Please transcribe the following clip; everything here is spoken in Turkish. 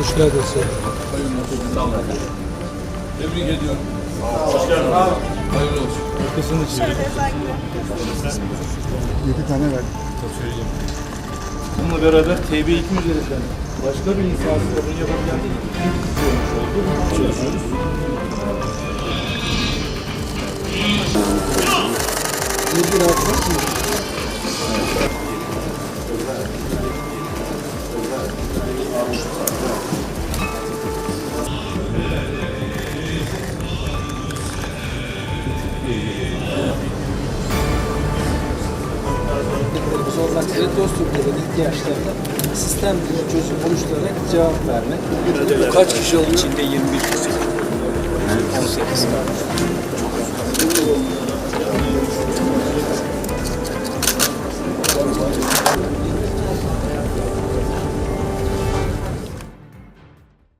Hoş geldin sen. Sağ olun. Tebrik ediyorum. Hoş geldin. Hayırlı olsun. Arkasını çevir. Yedi tane ver. Bununla beraber TB2 üzerinden başka bir insansız ilk kişi olmuş oldu. Çalışıyoruz. Bir hafta mı? Sormak evet dostlukların ihtiyaçlarına sistemli çözüm oluşturarak cevap vermek. Bu kaç kişi oldu? İçinde 21 kişi. 18.